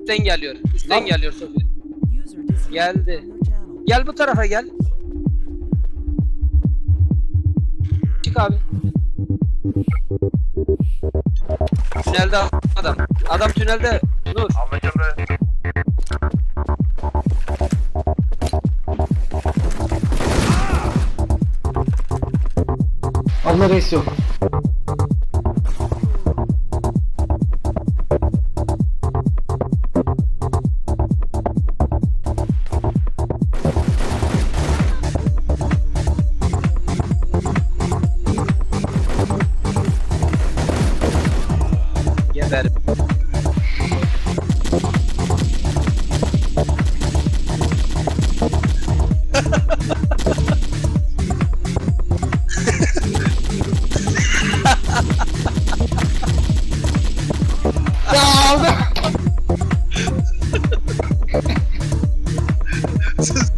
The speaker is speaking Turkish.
Üstten geliyor. Üstten Lan. geliyor Sofi. Geldi. Gel bu tarafa gel. Çık abi. Tünelde adam. Adam tünelde. Nur. Anlaşıldı. Abla res yok. ederim. Siz